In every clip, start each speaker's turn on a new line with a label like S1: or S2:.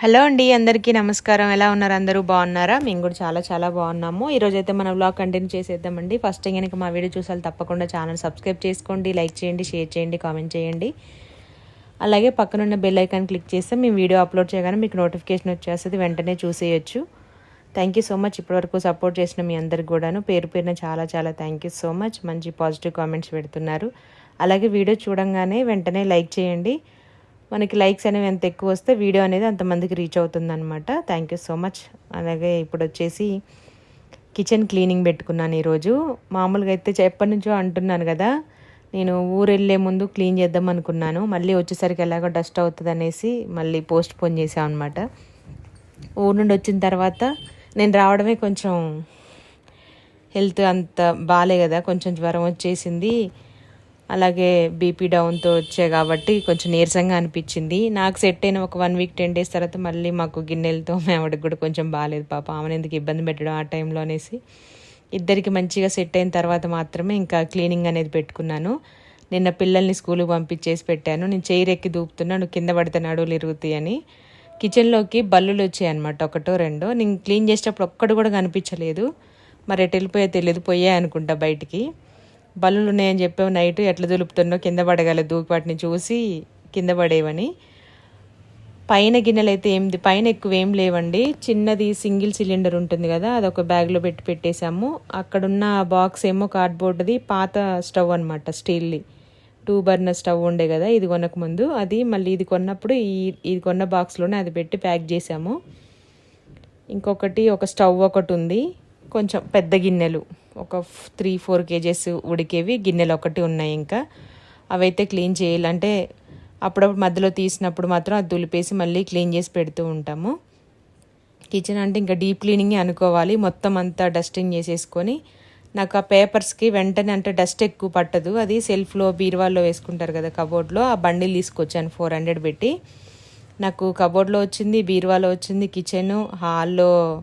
S1: Hello అండి అందరికీ నమస్కారం. ఎలా ఉన్నారు? అందరూ బాగున్నారా? మేము కూడా చాలా చాలా బాగున్నాము. ఈరోజు అయితే మన బ్లాగ్ కంటిన్యూ చేసేద్దామండి. ఫస్ట్ టైం కనుక మా వీడియో చూసాలి తప్పకుండా ఛానల్ సబ్స్క్రైబ్ చేసుకోండి లైక్ చేయండి షేర్ చేయండి కామెంట్ చేయండి. అలాగే పక్కనున్న బెల్ ఐకాన్ క్లిక్ చేస్తే మేము వీడియో అప్లోడ్ చేయగానే మీకు నోటిఫికేషన్ వచ్చేస్తుంది వెంటనే చూసేయచ్చు. థ్యాంక్ యూ సో మచ్ ఇప్పటివరకు సపోర్ట్ చేసిన మీ అందరికి కూడాను. పేరు పేరున చాలా చాలా థ్యాంక్ యూ సో మచ్ మంచి పాజిటివ్ కామెంట్స్ పెడుతున్నారు. అలాగే వీడియో చూడంగానే వెంటనే లైక్ చేయండి. మనకి లైక్స్ అనేవి ఎంత ఎక్కువ వస్తే వీడియో అనేది అంతమందికి రీచ్ అవుతుంది అనమాట థ్యాంక్ యూ సో మచ్ అలాగే ఇప్పుడు వచ్చేసి కిచెన్ క్లీనింగ్ పెట్టుకున్నాను ఈరోజు. మామూలుగా అయితే ఎప్పటి నుంచో అంటున్నాను కదా నేను ఊరు వెళ్ళే ముందు క్లీన్ చేద్దాం అనుకున్నాను. మళ్ళీ వచ్చేసరికి ఎలాగో డస్ట్ అవుతుంది అనేసి మళ్ళీ పోస్ట్ పోన్ చేసాం అనమాట ఊరు నుండి వచ్చిన తర్వాత నేను రావడమే కొంచెం హెల్త్ అంత బాగాలే కదా కొంచెం జ్వరం వచ్చేసింది. అలాగే బీపీ డౌన్తో వచ్చాయి కాబట్టి కొంచెం నీరసంగా అనిపించింది. నాకు సెట్ అయిన ఒక వన్ వీక్ టెన్ డేస్ తర్వాత మళ్ళీ మాకు గిన్నెలతో ఆవిడకి కూడా కొంచెం బాగాలేదు పాప. ఆమెను ఎందుకు ఇబ్బంది పెట్టడం ఆ టైంలో అనేసి. ఇద్దరికి మంచిగా సెట్ అయిన తర్వాత మాత్రమే ఇంకా క్లీనింగ్ అనేది పెట్టుకున్నాను. నిన్న పిల్లల్ని స్కూల్కి పంపించేసి పెట్టాను. నేను చైర్ ఎక్కి దూపుతున్నాను కింద పడితే నడువులు ఇరుగుతాయని కిచెన్లోకి బల్లులు వచ్చాయి అనమాట ఒకటో రెండో. నేను క్లీన్ చేసేటప్పుడు ఒక్కడు కూడా కనిపించలేదు. మరి ఎటు వెళ్ళిపోయా తెలియదు పోయా అనుకుంటా బయటికి. బల్లులు ఉన్నాయని చెప్పావు నైట్ ఎట్లా దులుపుతున్నో కింద పడగల వాటిని చూసి కింద పడేవని. పైన గిన్నెలు అయితే ఏం పైన ఎక్కువ ఏం లేవండి. చిన్నది సింగిల్ సిలిండర్ ఉంటుంది కదా అది ఒక బ్యాగ్లో పెట్టి పెట్టేశాము. అక్కడున్న బాక్స్ ఏమో కార్డ్బోర్డ్ది పాత స్టవ్ అనమాట స్టీల్ది. టూ బర్నర్ స్టవ్ ఉండే కదా ఇది కొనకముందు అది మళ్ళీ ఇది కొన్నప్పుడు ఈ ఇది కొన్న బాక్స్లోనే అది పెట్టి ప్యాక్ చేసాము ఇంకొకటి ఒక స్టవ్ ఒకటి ఉంది కొంచెం పెద్ద గిన్నెలు. ఒక త్రీ ఫోర్ కేజెస్ ఉడికేవి గిన్నెలు ఒకటి ఉన్నాయి ఇంకా. అవైతే క్లీన్ చేయాలంటే అప్పుడప్పుడు మధ్యలో తీసినప్పుడు మాత్రం అది దులిపేసి మళ్ళీ క్లీన్ చేసి పెడుతూ ఉంటాము. కిచెన్ అంటే ఇంకా డీప్ క్లీనింగ్ అనుకోవాలి. మొత్తం అంతా డస్టింగ్ చేసేసుకొని నాకు ఆ పేపర్స్కి వెంటనే అంటే డస్ట్ ఎక్కువ పట్టదు. అది సెల్ఫ్లో బీరువాల్లో వేసుకుంటారు కదా కబోర్డ్లో ఆ బండిల్ తీసుకొచ్చాను ఫోర్ హండ్రెడ్ పెట్టి. నాకు కబోర్డ్లో వచ్చింది బీరువాలో వచ్చింది కిచెన్ హాల్లో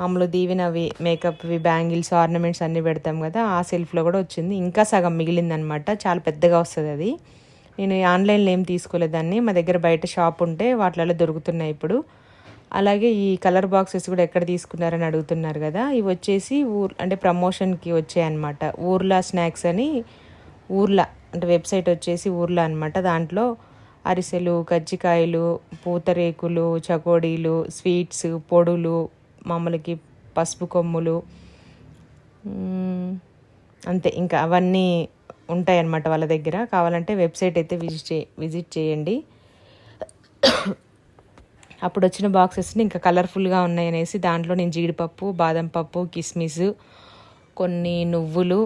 S1: మామూలు దీవెనవి మేకప్వి బ్యాంగిల్స్ ఆర్నమెంట్స్ అన్నీ పెడతాం కదా ఆ సెల్ఫ్లో కూడా వచ్చింది. ఇంకా సగం మిగిలిందనమాట చాలా పెద్దగా వస్తుంది అది. నేను ఆన్లైన్లో ఏం తీసుకోలేదాన్ని మా దగ్గర బయట షాప్ ఉంటే వాటిలలో దొరుకుతున్నాయి ఇప్పుడు. అలాగే ఈ కలర్ బాక్సెస్ కూడా ఎక్కడ తీసుకున్నారని అడుగుతున్నారు కదా ఇవి వచ్చేసి ఊర్ అంటే ప్రమోషన్కి వచ్చాయన్నమాట. ఊర్లా స్నాక్స్ అని ఊర్లా అంటే వెబ్సైట్ వచ్చేసి ఊర్లా అనమాట దాంట్లో అరిసెలు కజ్జికాయలు పూతరేకులు చకోడీలు స్వీట్స్ పొడులు మామూలుకి పసుపు కొమ్ములు అంతే. ఇంకా అవన్నీ ఉంటాయన్నమాట వాళ్ళ దగ్గర. కావాలంటే వెబ్సైట్ అయితే విజిట్ చే విజిట్ చేయండి. అప్పుడు వచ్చిన బాక్సెస్ని ఇంకా కలర్ఫుల్గా ఉన్నాయనేసి దాంట్లో నేను జీడిపప్పు బాదం పప్పు కిస్మిస్ కొన్ని నువ్వులు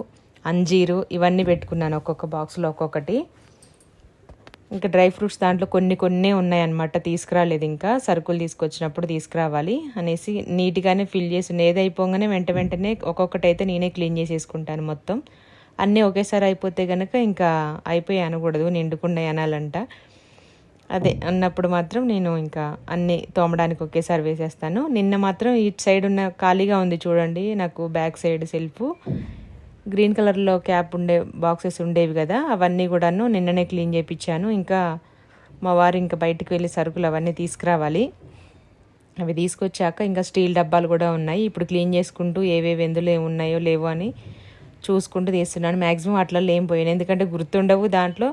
S1: అంజీరు ఇవన్నీ పెట్టుకున్నాను ఒక్కొక్క బాక్స్లో ఒక్కొక్కటి. ఇంకా డ్రై ఫ్రూట్స్ దాంట్లో కొన్ని కొన్ని ఉన్నాయన్నమాట. తీసుకురాలేదు ఇంకా. సరుకులు తీసుకొచ్చినప్పుడు తీసుకురావాలి అనేసి నీట్గానే ఫిల్ చేసి ఏదైపోగానే వెంట వెంటనే ఒక్కొక్కటి అయితే నేనే క్లీన్ చేసేసుకుంటాను మొత్తం. అన్నీ ఒకేసారి అయిపోతే కనుక ఇంకా అయిపోయి అనకూడదు నిండుకుండా అనాలంట. అదే అన్నప్పుడు మాత్రం నేను ఇంకా అన్నీ తోమడానికి ఒకేసారి వేసేస్తాను. నిన్న మాత్రం ఇటు సైడ్ ఉన్న ఖాళీగా ఉంది చూడండి నాకు బ్యాక్ సైడ్ సెల్ఫ్. గ్రీన్ కలర్లో క్యాప్ ఉండే బాక్సెస్ ఉండేవి కదా అవన్నీ కూడాను నిన్ననే క్లీన్ చేయించాను ఇంకా మా వారు ఇంకా బయటకు వెళ్ళి సరుకులు అవన్నీ తీసుకురావాలి. అవి తీసుకొచ్చాక ఇంకా స్టీల్ డబ్బాలు కూడా ఉన్నాయి. ఇప్పుడు క్లీన్ చేసుకుంటూ ఏవేవి ఎందులో ఉన్నాయో లేవో అని చూసుకుంటూ తీస్తున్నాను. మ్యాక్సిమం అట్లా ఏం పోయాను ఎందుకంటే గుర్తుండవు దాంట్లో.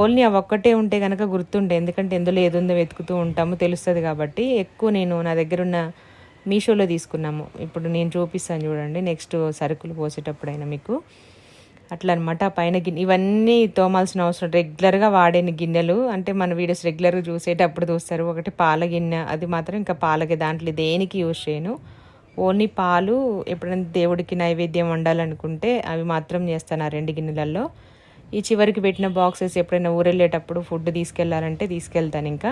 S1: ఓన్లీ అవి ఒక్కటే ఉంటే కనుక గుర్తుండే. ఎందుకంటే ఎందులో ఏదుందో వెతుకుతూ ఉంటాము తెలుస్తుంది కాబట్టి. ఎక్కువ నేను నా దగ్గర ఉన్న మీషోలో తీసుకున్నాము. ఇప్పుడు నేను చూపిస్తాను చూడండి. నెక్స్ట్ సరుకులు పోసేటప్పుడైనా మీకు. అట్లా అనమాట పైన గిన్నె. ఇవన్నీ తోమాల్సిన అవసరం. రెగ్యులర్గా వాడేని గిన్నెలు. అంటే మన వీడియోస్ రెగ్యులర్గా చూసేటప్పుడు చూస్తారు. ఒకటి పాల గిన్నె. అది మాత్రం ఇంకా పాలకి దాంట్లో దేనికి యూజ్ చేయను. ఓన్లీ పాలు ఎప్పుడైనా దేవుడికి నైవేద్యం వండాలనుకుంటే అవి మాత్రం చేస్తాను ఆ రెండు గిన్నెలలో ఈ చివరికి పెట్టిన బాక్సెస్ ఎప్పుడైనా ఊరెళ్ళేటప్పుడు ఫుడ్ తీసుకెళ్ళాలంటే తీసుకెళ్తాను ఇంకా.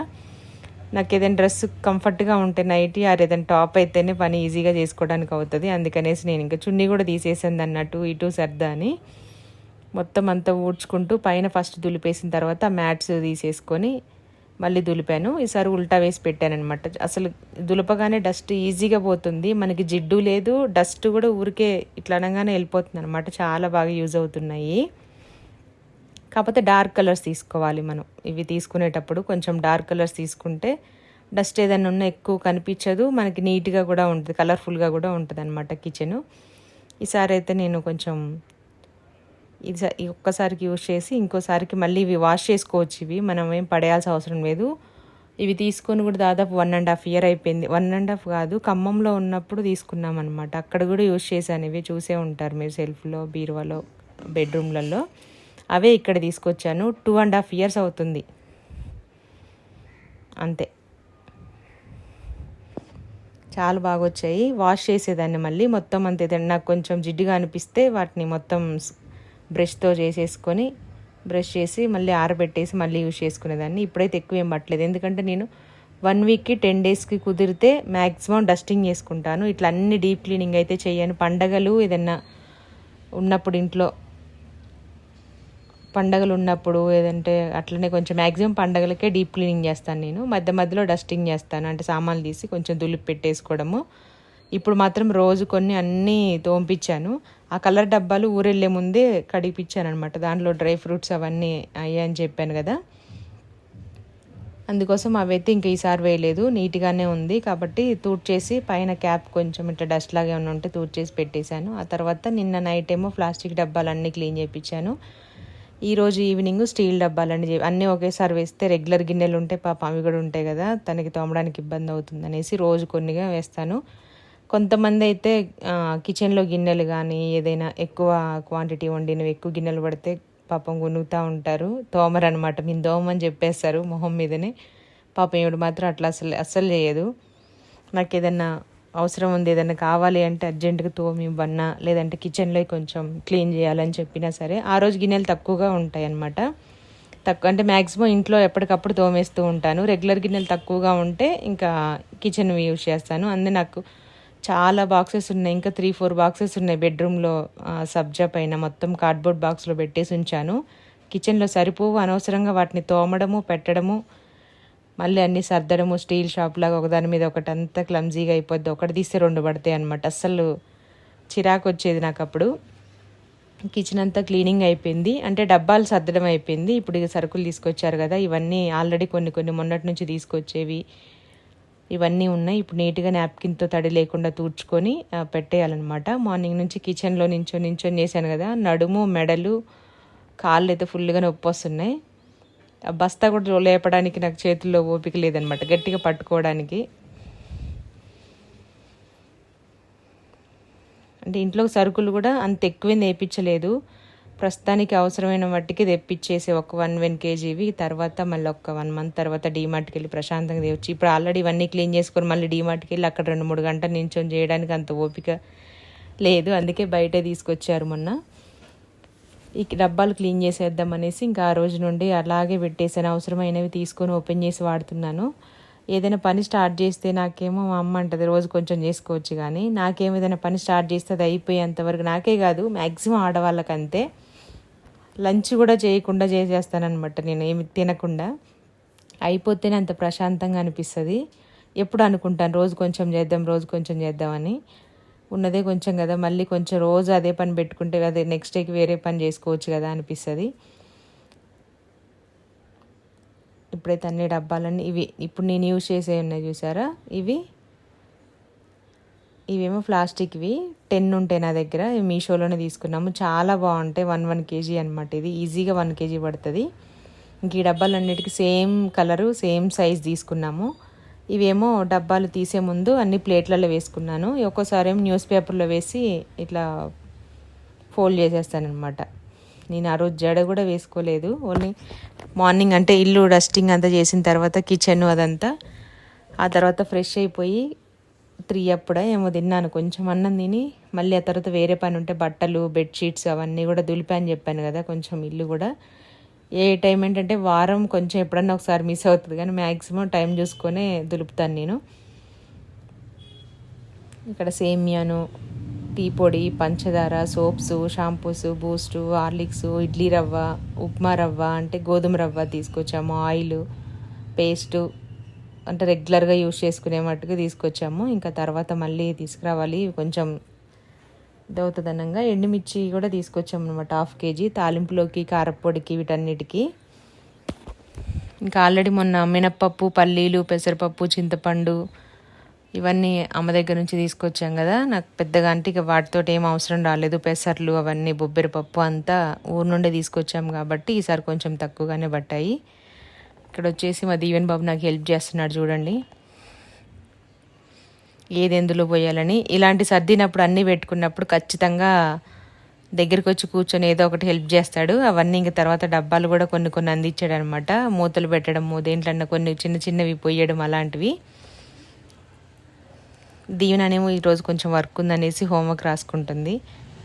S1: నాకు ఏదైనా డ్రెస్ కంఫర్ట్గా ఉంటే నైట్ ఆర్ ఏదైనా టాప్ అయితేనే పని ఈజీగా చేసుకోవడానికి అవుతుంది. అందుకనేసి నేను ఇంకా చున్నీ కూడా తీసేసింది అన్నట్టు ఇటు సర్దా అని. మొత్తం అంతా ఊడ్చుకుంటూ పైన ఫస్ట్ దులిపేసిన తర్వాత మ్యాట్స్ తీసేసుకొని మళ్ళీ దులిపాను. ఈసారి ఉల్టా వేసి పెట్టాను అనమాట అసలు దులపగానే డస్ట్ ఈజీగా పోతుంది. మనకి జిడ్డు లేదు డస్ట్ కూడా ఊరికే ఇట్లా అనగానే వెళ్ళిపోతుంది అనమాట చాలా బాగా యూజ్ అవుతున్నాయి. కాకపోతే డార్క్ కలర్స్ తీసుకోవాలి మనం. ఇవి తీసుకునేటప్పుడు కొంచెం డార్క్ కలర్స్ తీసుకుంటే డస్ట్ ఏదైనా ఉన్నా ఎక్కువ కనిపించదు. మనకి నీట్గా కూడా ఉంటుంది కలర్ఫుల్గా కూడా ఉంటుంది అనమాట కిచెను ఈసారి అయితే నేను కొంచెం ఇది స- ఈ ఒక్కసారికి యూజ్ చేసి ఇంకోసారికి మళ్ళీ ఇవి వాష్ చేసుకోవచ్చు ఇవి. మనం ఏం పడేయాల్సిన అవసరం లేదు. ఇవి తీసుకొని కూడా దాదాపు వన్ అండ్ హాఫ్ ఇయర్ అయిపోయింది. వన్ అండ్ హాఫ్ కాదు ఖమ్మంలో ఉన్నప్పుడు తీసుకున్నాం అనమాట అక్కడ కూడా యూజ్ చేశాను ఇవి. చూసే ఉంటారు మీరు సెల్ఫ్లో బీరువాలో బెడ్రూమ్లలో. అవే ఇక్కడ తీసుకొచ్చాను. టూ అండ్ హాఫ్ ఇయర్స్ అవుతుంది. అంతే. చాలా బాగా వచ్చాయి వాష్ చేసేదాన్ని మళ్ళీ. మొత్తం అంతే. తే- నాకు కొంచెం జిడ్డుగా అనిపిస్తే వాటిని మొత్తం బ్రష్తో చేసేసుకొని బ్రష్ చేసి మళ్ళీ ఆరబెట్టేసి మళ్ళీ యూజ్ చేసుకునేదాన్ని. ఇప్పుడైతే ఎక్కువ ఏం పట్టలేదు. ఎందుకంటే నేను వన్ వీక్కి టెన్ డేస్కి కుదిరితే మ్యాక్సిమం డస్టింగ్ చేసుకుంటాను. ఇట్లా అన్ని డీప్ క్లీనింగ్ అయితే చేయను. పండగలు ఏదన్నా ఉన్నప్పుడు ఇంట్లో పండగలు ఉన్నప్పుడు ఏదంటే అట్లనే కొంచెం మ్యాక్సిమం పండగలకే డీప్ క్లీనింగ్ చేస్తాను నేను. మధ్య మధ్యలో డస్టింగ్ చేస్తాను. అంటే సామాన్లు తీసి కొంచెం దులిపి పెట్టేసుకోవడము. ఇప్పుడు మాత్రం రోజు కొన్ని అన్నీ తోంపించాను. ఆ కలర్ డబ్బాలు ఊరెళ్ళే ముందే కడిగిపించాను అనమాట దాంట్లో డ్రై ఫ్రూట్స్ అవన్నీ అయ్యాయని చెప్పాను కదా. అందుకోసం అవైతే ఇంకా ఈసారి వేయలేదు. నీట్గానే ఉంది కాబట్టి తూడ్చేసి పైన క్యాప్ కొంచెం ఇట్లా డస్ట్ లాగా ఉన్న ఉంటే తూడ్చేసి పెట్టేశాను. ఆ తర్వాత నిన్న నైట్ ఏమో ప్లాస్టిక్ డబ్బాలన్నీ క్లీన్ చేయించాను ఈరోజు ఈవినింగ్ స్టీల్ డబ్బాలని అన్నీ ఒకేసారి వేస్తే రెగ్యులర్ గిన్నెలు ఉంటే పాప అవి కూడా ఉంటాయి కదా తనకి తోమడానికి ఇబ్బంది అవుతుంది అనేసి రోజు కొన్నిగా వేస్తాను. కొంతమంది అయితే కిచెన్లో గిన్నెలు కానీ ఏదైనా ఎక్కువ క్వాంటిటీ వండినవి ఎక్కువ గిన్నెలు పడితే పాపం గునుగుతూ ఉంటారు. తోమరు అనమాట మేము దోమని చెప్పేస్తారు మొహం మీదనే. పాపం ఈవిడ మాత్రం అట్లా అసలు అస్సలు చేయదు. నాకు ఏదన్నా అవసరం ఉంది ఏదైనా కావాలి అంటే అర్జెంటుగా తోమి ఇవ్వన్నా లేదంటే కిచెన్లో కొంచెం క్లీన్ చేయాలని చెప్పినా సరే ఆ రోజు గిన్నెలు తక్కువగా ఉంటాయి అన్నమాట తక్కువ అంటే మ్యాక్సిమం ఇంట్లో ఎప్పటికప్పుడు తోమేస్తూ ఉంటాను. రెగ్యులర్ గిన్నెలు తక్కువగా ఉంటే ఇంకా కిచెన్ యూజ్ చేస్తాను. అందు నాకు చాలా బాక్సెస్ ఉన్నాయి ఇంకా త్రీ ఫోర్ బాక్సెస్ ఉన్నాయి బెడ్రూమ్లో సబ్జా పైన మొత్తం కార్డ్బోర్డ్ బాక్స్లో పెట్టేసి ఉంచాను. కిచెన్లో సరిపోవు అనవసరంగా వాటిని తోమడము పెట్టడము మళ్ళీ అన్ని సర్దడము స్టీల్ షాప్ లాగా ఒకదాని మీద ఒకటి అంతా క్లమ్జీగా అయిపోద్ది. ఒకటి తీస్తే రెండు పడతాయి అనమాట అస్సలు చిరాకు వచ్చేది నాకు అప్పుడు. కిచెన్ అంతా క్లీనింగ్ అయిపోయింది. అంటే డబ్బాలు సర్దడం అయిపోయింది. ఇప్పుడు ఇక సరుకులు తీసుకొచ్చారు కదా. ఇవన్నీ ఆల్రెడీ కొన్ని కొన్ని మొన్నటి నుంచి తీసుకొచ్చేవి. ఇవన్నీ ఉన్నాయి. ఇప్పుడు నీట్గా నాప్కిన్తో తడి లేకుండా తూడ్చుకొని పెట్టేయాలన్నమాట. మార్నింగ్ నుంచి కిచెన్లో నించో నించొని చేశాను కదా. నడుము మెడలు కాళ్ళు అయితే ఫుల్గా నొప్పి వస్తున్నాయి. బస్తా కూడా లేపడానికి నాకు చేతుల్లో ఓపిక లేదనమాట గట్టిగా పట్టుకోవడానికి. అంటే ఇంట్లో సరుకులు కూడా అంత ఎక్కువే నేర్పించలేదు. ప్రస్తుతానికి అవసరమైన మట్టికి తెప్పించేసి ఒక వన్ వన్ కేజీవి. తర్వాత మళ్ళీ ఒక వన్ మంత్ తర్వాత డీమార్ట్కి వెళ్ళి ప్రశాంతంగా తెచ్చి ఇప్పుడు ఆల్రెడీ ఇవన్నీ క్లీన్ చేసుకొని మళ్ళీ డీమార్ట్కి వెళ్ళి అక్కడ రెండు మూడు గంటలు నించొని చేయడానికి అంత ఓపిక లేదు. అందుకే బయటే తీసుకొచ్చారు మొన్న. ఈ డబ్బాలు క్లీన్ చేసేద్దాం అనేసి ఇంకా ఆ రోజు నుండి అలాగే పెట్టేసాను అవసరమైనవి తీసుకొని ఓపెన్ చేసి వాడుతున్నాను. ఏదైనా పని స్టార్ట్ చేస్తే నాకేమో మా అమ్మ అంటది రోజు కొంచెం చేసుకోవచ్చు కానీ నాకేమో ఏదైనా పని స్టార్ట్ చేస్తే అది అయిపోయేంతవరకు నాకే కాదు మ్యాక్సిమం ఆడవాళ్ళకంతే. లంచ్ కూడా చేయకుండా చేసేస్తానమాట నేను ఏమి తినకుండా. అయిపోతేనే అంత ప్రశాంతంగా అనిపిస్తుంది. ఎప్పుడు అనుకుంటాను రోజు కొంచెం చేద్దాం రోజు కొంచెం చేద్దామని ఉన్నదే కొంచెం కదా మళ్ళీ కొంచెం రోజు అదే పని పెట్టుకుంటే అదే నెక్స్ట్ డేకి వేరే పని చేసుకోవచ్చు కదా అనిపిస్తుంది. ఇప్పుడైతే అన్ని డబ్బాలన్నీ ఇవి ఇప్పుడు నేను యూజ్ చేసే ఉన్నాయి చూసారా? ఇవి ఇవేమో ప్లాస్టిక్వి టెన్ ఉంటాయి నా దగ్గర మీషోలోనే తీసుకున్నాము. చాలా బాగుంటాయి వన్ వన్ కేజీ అనమాట ఇది. ఈజీగా వన్ కేజీ పడుతుంది. ఇంక ఈ డబ్బాలన్నిటికీ సేమ్ కలరు సేమ్ సైజ్ తీసుకున్నాము. ఇవేమో డబ్బాలు తీసే ముందు అన్ని ప్లేట్లలో వేసుకున్నాను. ఒక్కోసారి ఏమో న్యూస్ పేపర్లో వేసి ఇట్లా ఫోల్డ్ చేసేస్తానమాట నేను ఆ రోజు జడ కూడా వేసుకోలేదు. ఓన్లీ మార్నింగ్ అంటే ఇల్లు డస్టింగ్ అంతా చేసిన తర్వాత కిచెన్ అదంతా. ఆ తర్వాత ఫ్రెష్ అయిపోయి త్రీ అప్పుడే ఏమో తిన్నాను. కొంచెం అన్నం తిని మళ్ళీ ఆ తర్వాత వేరే పని ఉంటే బట్టలు బెడ్షీట్స్ అవన్నీ కూడా దులిపాను చెప్పాను కదా కొంచెం ఇల్లు కూడా. ఏ టైం ఏంటంటే వారం కొంచెం ఎప్పుడన్నా ఒకసారి మిస్ అవుతుంది కానీ మ్యాక్సిమం టైం చూసుకొనే దులుపుతాను నేను. ఇక్కడ సేమియాను టీ పొడి పంచదార soaps shampoos Boost Horlicks idli రవ్వ ఉప్మా రవ్వ అంటే గోధుమ రవ్వ తీసుకొచ్చాము ఆయిల్ పేస్టు అంటే రెగ్యులర్గా యూస్ చేసుకునే మట్టుకు తీసుకొచ్చాము. ఇంకా తర్వాత మళ్ళీ తీసుకురావాలి కొంచెం దౌతదనంగా ఎండుమిర్చి కూడా తీసుకొచ్చాము అనమాట హాఫ్ కేజీ తాలింపులోకి కారప్పొడికి వీటన్నిటికీ. ఇంకా ఆల్రెడీ మొన్న మినప్పప్పు పల్లీలు పెసరపప్పు చింతపండు ఇవన్నీ అమ్మ దగ్గర నుంచి తీసుకొచ్చాం కదా. నాకు పెద్దగా అంటే ఇక వాటితో ఏం అవసరం రాలేదు. పెసర్లు అవన్నీ బొబ్బెర పప్పు అంతా ఊరు నుండే తీసుకొచ్చాం కాబట్టి ఈసారి కొంచెం తక్కువగానే పట్టాయి. ఇక్కడ వచ్చేసి మా దీవెన్ బాబు నాకు హెల్ప్ చేస్తున్నాడు చూడండి. ఏది ఎందులో పోయాలని. ఇలాంటి సర్దినప్పుడు అన్నీ పెట్టుకున్నప్పుడు ఖచ్చితంగా దగ్గరికి వచ్చి కూర్చొని ఏదో ఒకటి హెల్ప్ చేస్తాడు. అవన్నీ ఇంక తర్వాత డబ్బాలు కూడా కొన్ని కొన్ని అందించాడు అనమాట మూతలు పెట్టడము దేంట్లన్నా కొన్ని చిన్న చిన్నవి పోయడం అలాంటివి. దీవెననేమో ఈరోజు కొంచెం వర్క్ ఉందనేసి హోంవర్క్ రాసుకుంటుంది.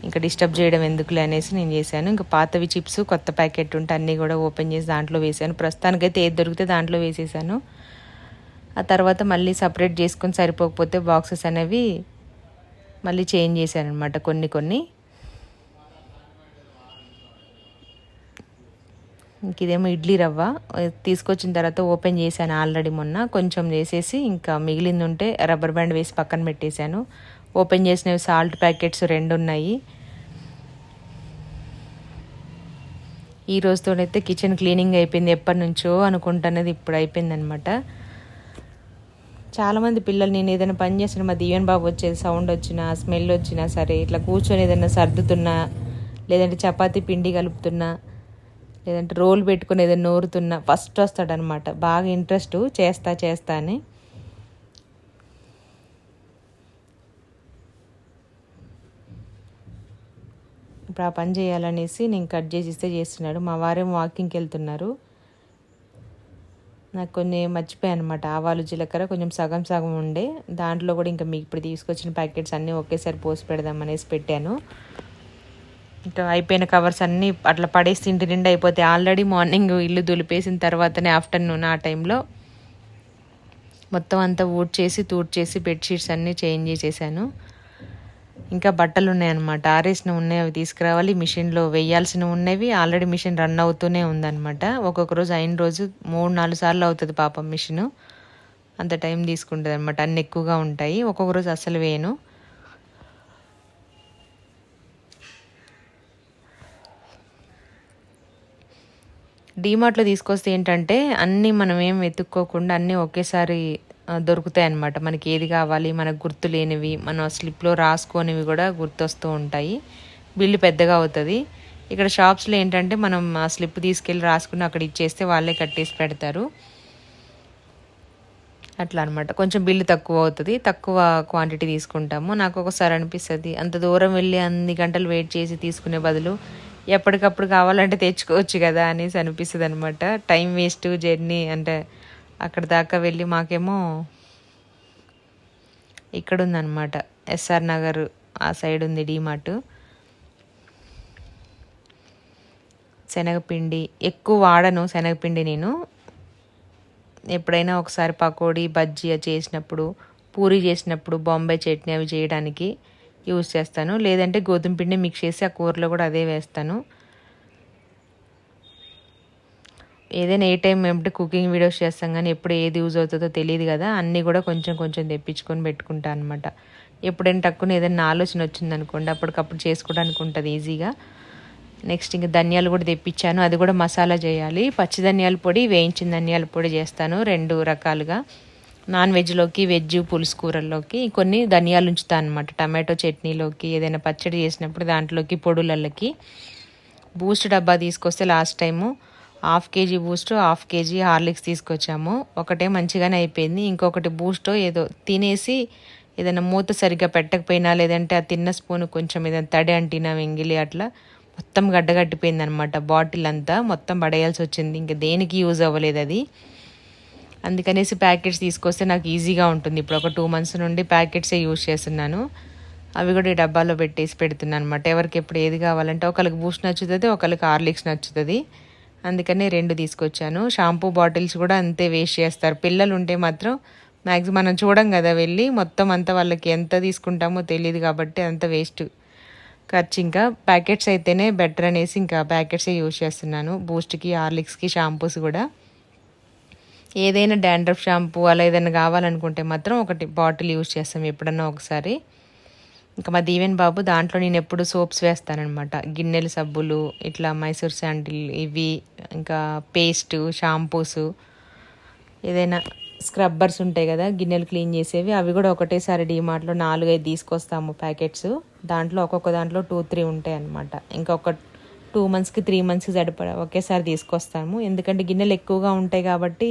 S1: ఇంకా డిస్టర్బ్ చేయడం ఎందుకులే అనేసి నేను చేశాను. ఇంకా పాతవి చిప్స్ కొత్త ప్యాకెట్ ఉంటే అన్నీ కూడా ఓపెన్ చేసి దాంట్లో వేసాను ప్రస్తుతానికైతే ఏది దొరికితే దాంట్లో వేసేసాను. ఆ తర్వాత మళ్ళీ సపరేట్ చేసుకొని సరిపోకపోతే బాక్సెస్ అనేవి మళ్ళీ చేంజ్ చేశాను అనమాట కొన్ని కొన్ని. ఇంక ఇదేమో ఇడ్లీ రవ్వ. తీసుకొచ్చిన తర్వాత ఓపెన్ చేశాను ఆల్రెడీ మొన్న. కొంచెం చేసేసి ఇంకా మిగిలింది ఉంటే రబ్బర్ బ్యాండ్ వేసి పక్కన పెట్టేశాను. ఓపెన్ చేసినవి సాల్ట్ ప్యాకెట్స్ రెండు ఉన్నాయి. ఈ రోజుతోనైతే కిచెన్ క్లీనింగ్ అయిపోయింది. ఎప్పటి నుంచో అనుకుంటున్నది ఇప్పుడు అయిపోయింది అనమాట చాలామంది పిల్లలు నేను ఏదైనా పని చేసిన మా దీవెన్ బాబు వచ్చేది సౌండ్ వచ్చినా స్మెల్ వచ్చినా సరే ఇట్లా కూర్చొని ఏదైనా సర్దుతున్నా లేదంటే చపాతీ పిండి కలుపుతున్నా లేదంటే రోల్ పెట్టుకుని ఏదైనా నోరుతున్నా ఫస్ట్ వస్తాడనమాట. బాగా ఇంట్రెస్ట్ చేస్తా చేస్తా అని. ఇప్పుడు ఆ పని చేయాలనేసి నేను కట్ చేసి ఇస్తే చేస్తున్నాడు. మా వారేమో వాకింగ్కి వెళ్తున్నారు. నాకు కొన్ని మర్చిపోయాను అనమాట ఆవాలు జీలకర్ర కొంచెం సగం సగం ఉండే. దాంట్లో కూడా ఇంకా మీకు ఇప్పుడు తీసుకొచ్చిన ప్యాకెట్స్ అన్నీ ఒకేసారి పోసి పెడదాం అనేసి పెట్టాను. ఇంకా అయిపోయిన కవర్స్ అన్నీ అట్లా పడేసి ఇంటి నిండా అయిపోతాయి ఆల్రెడీ మార్నింగ్ ఇల్లు దులిపేసిన తర్వాతనే ఆఫ్టర్నూన్ ఆ టైంలో మొత్తం అంతా ఊడ్ చేసి తూడ్ చేసి బెడ్షీట్స్ అన్నీ చేంజ్ చేసేసాను. ఇంకా బట్టలు ఉన్నాయన్నమాట. ఆరేసిన ఉన్నాయి అవి తీసుకురావాలి. మిషన్లో వేయాల్సిన ఉన్నవి ఆల్రెడీ మిషన్ రన్ అవుతూనే ఉందన్నమాట. ఒక్కొక్క రోజు అయిన రోజు మూడు నాలుగు సార్లు అవుతుంది పాపం మిషను. అంత టైం తీసుకుంటుంది అనమాట అన్ని ఎక్కువగా ఉంటాయి. ఒక్కొక్క రోజు అసలు వేయను. డీమార్ట్లో తీసుకొస్తే ఏంటంటే అన్నీ మనం ఏం వెతుక్కోకుండా అన్నీ ఒకేసారి దొరుకుతాయి అన్నమాట మనకి ఏది కావాలి మనకు గుర్తు లేనివి మనం స్లిప్లో రాసుకోనివి కూడా గుర్తొస్తూ ఉంటాయి. బిల్లు పెద్దగా అవుతుంది. ఇక్కడ షాప్స్లో ఏంటంటే మనం ఆ స్లిప్ తీసుకెళ్ళి రాసుకుని అక్కడ ఇచ్చేస్తే వాళ్ళే కట్టేసి పెడతారు. అట్లా అనమాట కొంచెం బిల్లు తక్కువ అవుతుంది. తక్కువ క్వాంటిటీ తీసుకుంటాము. నాకు ఒకసారి అనిపిస్తుంది అంత దూరం వెళ్ళి అన్ని గంటలు వెయిట్ చేసి తీసుకునే బదులు ఎప్పటికప్పుడు కావాలంటే తెచ్చుకోవచ్చు కదా అనేసి అనిపిస్తుంది అనమాట టైం వేస్ట్ జర్నీ అంటే అక్కడ దాకా వెళ్ళి మాకేమో ఇక్కడ ఉందన్నమాట ఎస్ఆర్ నగర్ ఆ సైడ్ ఉంది డీమార్ట్. శనగపిండి ఎక్కువ వాడను శనగపిండి నేను. ఎప్పుడైనా ఒకసారి పకోడీ బజ్జీ చేసినప్పుడు పూరి చేసినప్పుడు బాంబే చట్నీ అవి చేయడానికి యూజ్ చేస్తాను. లేదంటే గోధుమ పిండి మిక్స్ చేసి ఆ కూరలో కూడా అదే వేస్తాను. ఏదైనా ఏ టైం ఏమిటి కుకింగ్ వీడియోస్ చేస్తాం కానీ ఎప్పుడు ఏది యూజ్ అవుతుందో తెలియదు కదా అన్నీ కూడా కొంచెం కొంచెం తెప్పించుకొని పెట్టుకుంటా అనమాట ఎప్పుడైనా టక్కున ఏదైనా ఆలోచన వచ్చింది అనుకోండి అప్పటికప్పుడు చేసుకోవడానికి ఉంటుంది ఈజీగా నెక్స్ట్ ఇంకా ధనియాలు కూడా తెప్పించాను. అది కూడా మసాలా చేయాలి. పచ్చి ధనియాల పొడి వేయించిన ధనియాల పొడి చేస్తాను రెండు రకాలుగా. నాన్ వెజ్లోకి వెజ్ పులుసు కూరల్లోకి కొన్ని ధనియాలు ఉంచుతాను అనమాట టమాటో చట్నీలోకి ఏదైనా పచ్చడి చేసినప్పుడు దాంట్లోకి పొడులకి బూస్ట్ డబ్బా తీసుకొస్తే last time half KG Boost half KG Horlicks తీసుకొచ్చాము. ఒకటే మంచిగానే అయిపోయింది. ఇంకొకటి బూస్ట్ ఏదో తినేసి ఏదైనా మూత సరిగ్గా పెట్టకపోయినా లేదంటే ఆ తిన్న స్పూన్ కొంచెం ఏదైనా తడి అంటినా వెంగిలి అట్లా మొత్తం గడ్డగట్టిపోయింది అనమాట బాటిల్ అంతా. మొత్తం పడేయాల్సి వచ్చింది. ఇంకా దేనికి యూజ్ అవ్వలేదు అది. అందుకనేసి ప్యాకెట్స్ తీసుకొస్తే నాకు ఈజీగా ఉంటుంది. ఇప్పుడు ఒక టూ మంత్స్ నుండి ప్యాకెట్సే యూజ్ చేస్తున్నాను. అవి కూడా ఈ డబ్బాలో పెట్టేసి పెడుతున్నాను అనమాట ఎవరికి ఎప్పుడు ఏది కావాలంటే ఒకరికి బూస్ట్ నచ్చుతుంది ఒకరికి హార్లిక్స్ నచ్చుతుంది. అందుకని రెండు తీసుకొచ్చాను. షాంపూ బాటిల్స్ కూడా అంతే వేస్ట్ చేస్తారు. పిల్లలు ఉంటే మాత్రం మ్యాక్సిమం మనం చూడం కదా వెళ్ళి మొత్తం అంతా వాళ్ళకి ఎంత తీసుకుంటామో తెలియదు కాబట్టి అంత వేస్ట్. ఖర్చు ఇంకా. ప్యాకెట్స్ అయితేనే బెటర్ అనేసి ఇంకా ప్యాకెట్సే యూజ్ చేస్తున్నాను. బూస్ట్కి హార్లిక్స్కి షాంపూస్ కూడా. ఏదైనా డాండ్రఫ్ షాంపూ అలా ఏదైనా కావాలనుకుంటే మాత్రం ఒకటి బాటిల్ యూజ్ చేస్తాం ఎప్పుడన్నా ఒకసారి. ఇంకా మా దీవెన్ బాబు దాంట్లో నేను ఎప్పుడు సోప్స్ వేస్తానమాట గిన్నెలు సబ్బులు ఇట్లా మైసూర్ శాండిల్ ఇవి ఇంకా పేస్ట్ షాంపూస్ ఏదైనా స్క్రబ్బర్స్ ఉంటాయి కదా గిన్నెలు క్లీన్ చేసేవి. అవి కూడా ఒకటేసారి డీమార్ట్లో నాలుగైదు తీసుకొస్తాము ప్యాకెట్స్. దాంట్లో ఒక్కొక్క దాంట్లో టూ త్రీ ఉంటాయి అన్నమాట. ఇంకొక టూ మంత్స్కి త్రీ మంత్స్కి సరిపడ ఒకేసారి తీసుకొస్తాము. ఎందుకంటే గిన్నెలు ఎక్కువగా ఉంటాయి కాబట్టి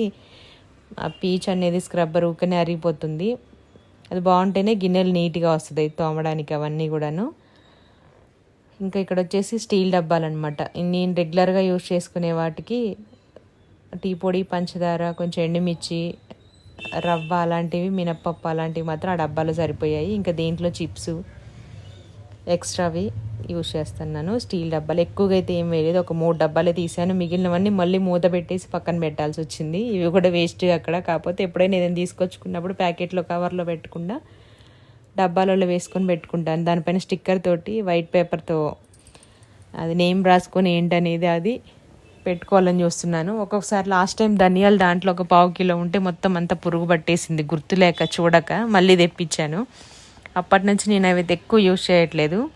S1: ఆ పీచ్ అనేది స్క్రబ్బర్ ఊకనే అరిగిపోతుంది. అది బాగుంటేనే గిన్నెలు నీట్గా వస్తుంది తోమడానికి అవన్నీ కూడాను. ఇంకా ఇక్కడ వచ్చేసి స్టీల్ డబ్బాలు అనమాట నేను రెగ్యులర్గా యూజ్ చేసుకునే వాటికి టీ పొడి పంచదార కొంచెం ఎండుమిర్చి రవ్వ అలాంటివి మినప్పప్పు అలాంటివి మాత్రం ఆ డబ్బాలో సరిపోయాయి. ఇంకా దీంట్లో చిప్స్ ఎక్స్ట్రావి యూజ్ చేస్తున్నాను. స్టీల్ డబ్బాలు. ఎక్కువగా అయితే ఏం వేయలేదు. ఒక మూడు డబ్బాలే తీసాను మిగిలినవన్నీ మళ్ళీ మూత పెట్టేసి పక్కన పెట్టాల్సి వచ్చింది. ఇవి కూడా వేస్ట్ అక్కడ. కాకపోతే ఎప్పుడైనా ఏదైనా తీసుకొచ్చుకున్నప్పుడు ప్యాకెట్లో కవర్లో పెట్టకుండా డబ్బాలలో వేసుకొని పెట్టుకుంటాను. దానిపైన స్టిక్కర్ తోటి వైట్ పేపర్తో అది నేమ్ రాసుకొని ఏంటనేది అది పెట్టుకోవాలని చూస్తున్నాను. ఒక్కొక్కసారి లాస్ట్ టైం ధనియాలు దాంట్లో ఒక పావు కిలో ఉంటే మొత్తం అంతా పురుగు పట్టేసింది. గుర్తులేక చూడక మళ్ళీ తెప్పించాను. అప్పటి నుంచి నేను అవి ఎక్కువ యూజ్ చేయట్లేదు.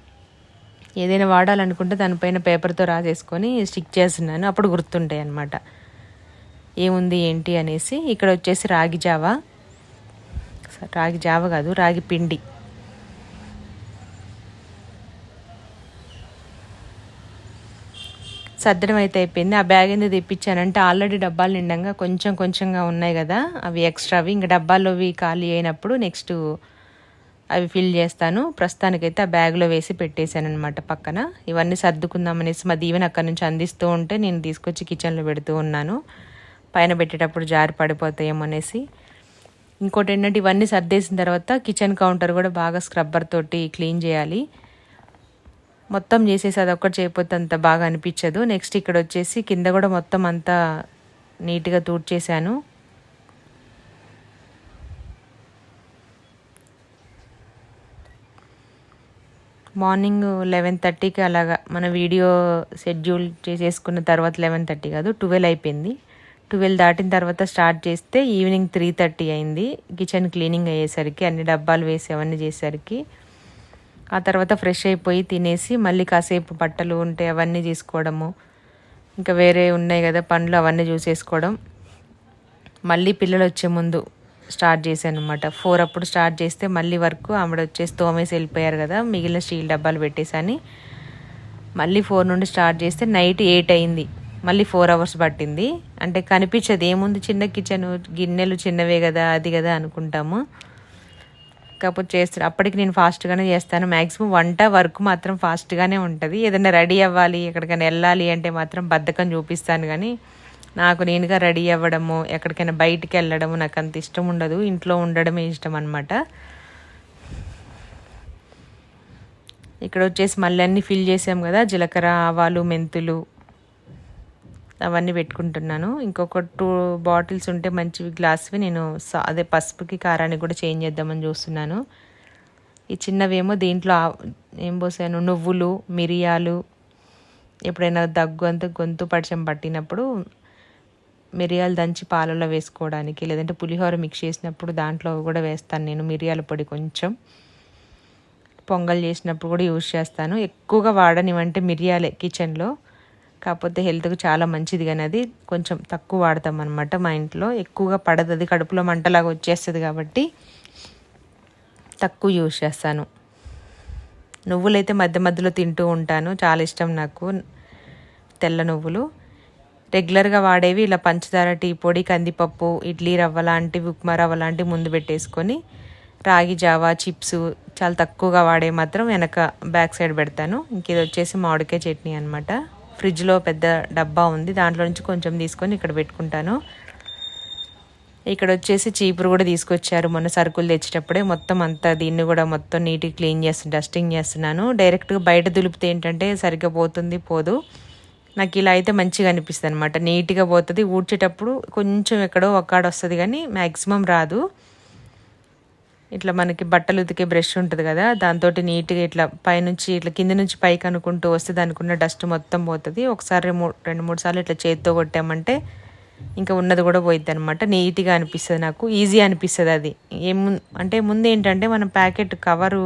S1: ఏదైనా వాడాలనుకుంటే దానిపైన పేపర్తో రాసేసుకొని స్టిక్ చేస్తున్నాను. అప్పుడు గుర్తుంటాయి అన్నమాట. ఏముంది ఏంటి అనేసి. ఇక్కడ వచ్చేసి రాగి జావా. రాగి జావ కాదు రాగి పిండి. సర్దడం అయితే అయిపోయింది. ఆ బ్యాగ్ ఏంది తెప్పించానంటే ఆల్రెడీ డబ్బాలు నిండంగా కొంచెం కొంచెంగా ఉన్నాయి కదా. అవి ఎక్స్ట్రావి. ఇంకా డబ్బాల్లోవి ఖాళీ అయినప్పుడు నెక్స్ట్ అవి ఫిల్ చేస్తాను. ప్రస్తుతానికైతే ఆ బ్యాగ్లో వేసి పెట్టేశాను అనమాట పక్కన. ఇవన్నీ సర్దుకుందాం అనేసి మా దీవెన అక్కడి నుంచి అందిస్తూ ఉంటే నేను తీసుకొచ్చి కిచెన్లో పెడుతూ ఉన్నాను. పైన పెట్టేటప్పుడు జారి పడిపోతాయేమో అనేసి ఇంకోటి ఏంటంటే ఇవన్నీ సర్దేసిన తర్వాత కిచెన్ కౌంటర్ కూడా బాగా స్క్రబ్బర్ తోటి క్లీన్ చేయాలి. మొత్తం చేసేసి అది ఒక్కటి చేయకపోతే అంత బాగా అనిపించదు. నెక్స్ట్ ఇక్కడ వచ్చేసి కింద కూడా మొత్తం అంతా నీట్గా తూడ్చేశాను. మార్నింగ్ లెవెన్ థర్టీకి అలాగా మన వీడియో షెడ్యూల్ చేసేసుకున్న తర్వాత లెవెన్ థర్టీ కాదు ట్వెల్వ్ అయిపోయింది. ట్వెల్వ్ దాటిన తర్వాత స్టార్ట్ చేస్తే ఈవినింగ్ త్రీ థర్టీ అయింది. కిచెన్ క్లీనింగ్ అయ్యేసరికి అన్ని డబ్బాలు వేసి అవన్నీ చేసేసరికి ఆ తర్వాత ఫ్రెష్ అయిపోయి తినేసి మళ్ళీ కాసేపు బట్టలు ఉంటే అవన్నీ తీసుకోవడము ఇంకా వేరే ఉన్నాయి కదా పండ్లు అవన్నీ చూసేసుకోవడం. మళ్ళీ పిల్లలు వచ్చే ముందు స్టార్ట్ చేశాను అనమాట ఫోర్ అప్పుడు స్టార్ట్ చేస్తే మళ్ళీ వరకు ఆవిడ వచ్చేసి తోమేసి వెళ్ళిపోయారు కదా మిగిలిన స్టీల్ డబ్బాలు పెట్టేసాని మళ్ళీ ఫోర్ నుండి స్టార్ట్ చేస్తే నైట్ ఎయిట్ అయింది. మళ్ళీ ఫోర్ అవర్స్ పట్టింది. అంటే కనిపించదు ఏముంది చిన్న కిచెన్ గిన్నెలు చిన్నవే కదా అది కదా అనుకుంటాము. కాకపోతే చేస్తారు. అప్పటికి నేను ఫాస్ట్గానే చేస్తాను. మ్యాక్సిమం వంట వర్క్ మాత్రం ఫాస్ట్గానే ఉంటుంది. ఏదైనా రెడీ అవ్వాలి ఎక్కడికైనా వెళ్ళాలి అంటే మాత్రం బద్ధకం చూపిస్తాను కానీ నాకు నేనుగా రెడీ అవ్వడము ఎక్కడికైనా బయటికి వెళ్ళడము నాకు అంత ఇష్టం ఉండదు. ఇంట్లో ఉండడమే ఇష్టం అనమాట ఇక్కడ వచ్చేసి మళ్ళీ అన్నీ ఫిల్ చేసాం కదా జీలకర్ర ఆవాలు మెంతులు అవన్నీ పెట్టుకుంటున్నాను. ఇంకొక టూ బాటిల్స్ ఉంటే మంచివి గ్లాస్వి నేను అదే పసుపుకి కారాన్ని కూడా చేంజ్ చేద్దామని చూస్తున్నాను. ఈ చిన్నవేమో దీంట్లో ఏం పోసాను? నువ్వులు మిరియాలు ఎప్పుడైనా దగ్గు అంతా గొంతు పడిచం పట్టినప్పుడు మిరియాలు దంచి పాలలో వేసుకోవడానికి లేదంటే పులిహోర మిక్స్ చేసినప్పుడు దాంట్లో కూడా వేస్తాను నేను మిరియాల పొడి కొంచెం. పొంగల్ చేసినప్పుడు కూడా యూజ్ చేస్తాను. ఎక్కువగా వాడనివంటే మిరియాలే కిచెన్లో కాకపోతే హెల్త్కు చాలా మంచిది కానీ అది కొంచెం తక్కువ వాడతాం అనమాట మా ఇంట్లో. ఎక్కువగా పడదు అది కడుపులో మంటలాగా వచ్చేస్తుంది కాబట్టి తక్కువ యూజ్ చేస్తాను. నువ్వులైతే మధ్య మధ్యలో తింటూ ఉంటాను. చాలా ఇష్టం నాకు తెల్ల నువ్వులు. రెగ్యులర్గా వాడేవి ఇలా పంచదార టీ పొడి కందిపప్పు ఇడ్లీ రవ్వ లాంటివి ఉప్మా రవ్వ లాంటివి ముందు పెట్టేసుకొని రాగి జావా చిప్స్ చాలా తక్కువగా వాడే మాత్రం వెనక బ్యాక్ సైడ్ పెడతాను. ఇంక ఇది వచ్చేసి మామిడికాయ చట్నీ అనమాట ఫ్రిడ్జ్లో పెద్ద డబ్బా ఉంది. దాంట్లో నుంచి కొంచెం తీసుకొని ఇక్కడ పెట్టుకుంటాను. ఇక్కడ వచ్చేసి చీపురు కూడా తీసుకొచ్చారు. మొన్న సరుకులు తెచ్చేటప్పుడే మొత్తం అంతా దీన్ని కూడా మొత్తం నీట్గా క్లీన్ చేస్తు డస్టింగ్ చేస్తున్నాను. డైరెక్ట్గా బయట దులిపితే ఏంటంటే సరిగ్గా పోతుంది పోదు. నాకు ఇలా అయితే మంచిగా అనిపిస్తుంది అనమాట నీట్గా పోతుంది ఊడ్చేటప్పుడు కొంచెం ఎక్కడో ఒక్కడ వస్తుంది కానీ మ్యాక్సిమం రాదు. ఇట్లా మనకి బట్టలు ఉతికే బ్రష్ ఉంటుంది కదా దాంతో నీట్గా ఇట్లా పైనుంచి ఇట్లా కింద నుంచి పైకి అనుకుంటూ వస్తే దానికి ఉన్న డస్ట్ మొత్తం పోతుంది. ఒకసారి రెండు మూడు సార్లు ఇట్లా చేతితో కొట్టామంటే ఇంకా ఉన్నది కూడా పోయిద్ది అనమాట నీట్గా అనిపిస్తుంది నాకు ఈజీ అనిపిస్తుంది అది. ఏము అంటే ముందు ఏంటంటే మనం ప్యాకెట్ కవరు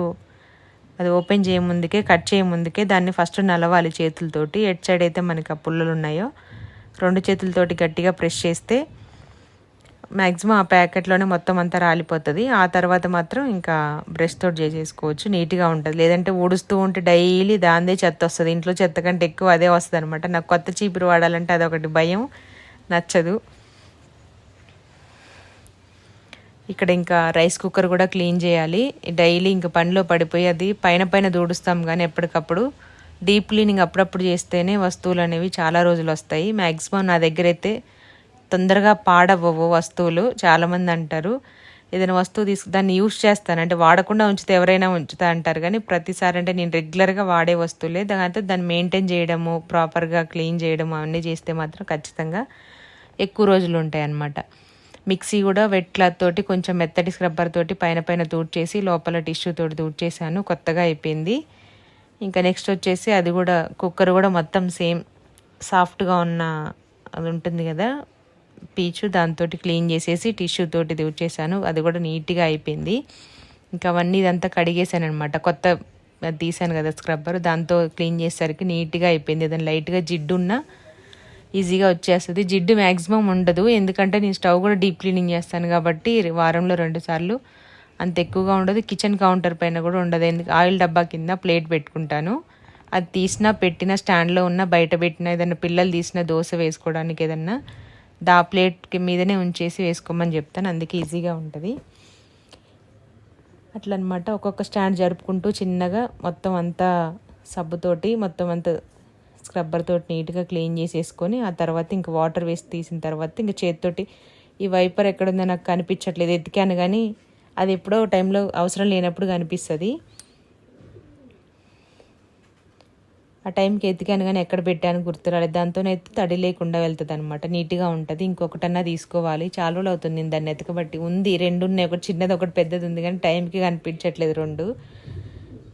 S1: అది ఓపెన్ చేయముందుకే కట్ చేయముందుకే దాన్ని ఫస్ట్ నలవాలి చేతులతోటి. ఎట్ సైడ్ అయితే మనకి ఆ పుల్లలు ఉన్నాయో. రెండు చేతులతోటి గట్టిగా ప్రెస్ చేస్తే మ్యాక్సిమం ఆ ప్యాకెట్లోనే మొత్తం అంతా రాలిపోతుంది. ఆ తర్వాత మాత్రం ఇంకా బ్రష్ తోటి చేసేసుకోవచ్చు. నీట్గా ఉంటుంది. లేదంటే ఊడుస్తూ ఉంటే డైలీ దాందే చెత్త వస్తుంది. ఇంట్లో చెత్త కంటే ఎక్కువ అదే వస్తుంది అనమాట నాకు కొత్త చీపురు వాడాలంటే అదొకటి భయం. నచ్చదు. ఇక్కడ ఇంకా రైస్ కుక్కర్ కూడా క్లీన్ చేయాలి. డైలీ ఇంకా పనిలో పడిపోయి అది పైన పైన దూడుస్తాం కానీ ఎప్పటికప్పుడు. డీప్ క్లీనింగ్ అప్పుడప్పుడు చేస్తేనే వస్తువులు అనేవి చాలా రోజులు వస్తాయి. మ్యాక్సిమం నా దగ్గర అయితే తొందరగా పాడవ్వవు వస్తువులు. చాలామంది అంటారు ఏదైనా వస్తువు తీసుకు దాన్ని యూస్ చేస్తాను. అంటే వాడకుండా ఉంచితే ఎవరైనా ఉంచుతా అంటారు. కానీ ప్రతిసారి అంటే నేను రెగ్యులర్గా వాడే వస్తువులే. దాంతో దాన్ని మెయింటైన్ చేయడము ప్రాపర్గా క్లీన్ చేయడము అవన్నీ చేస్తే మాత్రం ఖచ్చితంగా ఎక్కువ రోజులు ఉంటాయి అన్నమాట మిక్సీ కూడా వెట్ క్లాత్ తోటి కొంచెం మెత్తటి స్క్రబ్బర్ తోటి పైన పైన చేసి లోపల టిష్యూ తోటి చేశాను. కొత్తగా అయిపోయింది. ఇంకా నెక్స్ట్ వచ్చేసి అది కూడా కుక్కర్ కూడా మొత్తం సేమ్ సాఫ్ట్గా ఉన్న అది ఉంటుంది కదా పీచు దాంతో క్లీన్ చేసేసి టిష్యూ తోటి దివ్చేసాను అది కూడా నీట్గా అయిపోయింది. ఇంకా అవన్నీ ఇదంతా కడిగేసాను అనమాట కొత్త తీసాను కదా స్క్రబ్బర్ దాంతో క్లీన్ చేసేసరికి నీట్గా అయిపోయింది. దాని లైట్గా జిడ్డున్నా ఈజీగా వచ్చేస్తుంది. జిడ్డు మ్యాక్సిమం ఉండదు. ఎందుకంటే నేను స్టవ్ కూడా డీప్ క్లీనింగ్ చేస్తాను కాబట్టి వారంలో రెండు సార్లు అంత ఎక్కువగా ఉండదు. కిచెన్ కౌంటర్ పైన కూడా ఉండదు. ఎందుకు? ఆయిల్ డబ్బా కింద ప్లేట్ పెట్టుకుంటాను. అది తీసినా పెట్టిన స్టాండ్లో ఉన్న బయట పెట్టిన ఏదైనా పిల్లలు తీసిన దోశ వేసుకోవడానికి ఏదన్నా దా ప్లేట్ మీదనే ఉంచేసి వేసుకోమని చెప్తాను. అందుకే ఈజీగా ఉంటుంది. అట్లనమాట. ఒక్కొక్క స్టాండ్ జరుపుకుంటూ చిన్నగా మొత్తం అంతా సబ్బుతోటి మొత్తం అంతా స్క్రబ్బర్ తోటి నీట్గా క్లీన్ చేసేసుకొని ఆ తర్వాత ఇంక వాటర్ వేసి తీసిన తర్వాత ఇంక చేతితోటి ఈ వైపర్ ఎక్కడుందో నాకు కనిపించట్లేదు. ఎతికాను కానీ అది ఎప్పుడో టైంలో అవసరం లేనప్పుడు కనిపిస్తుంది. ఆ టైంకి ఎతికాను కానీ ఎక్కడ పెట్టాను గుర్తురాలేదు దాంతోనైతే తడి లేకుండా వెళ్తుంది అనమాట నీట్గా ఉంటుంది. ఇంకొకటన్నా తీసుకోవాలి. చాలా రోజులు అవుతుంది నేను దాన్ని ఎతకబట్టి. ఉంది రెండు ఉన్నాయి. ఒకటి చిన్నది ఒకటి పెద్దది ఉంది కానీ టైంకి కనిపించట్లేదు రెండు.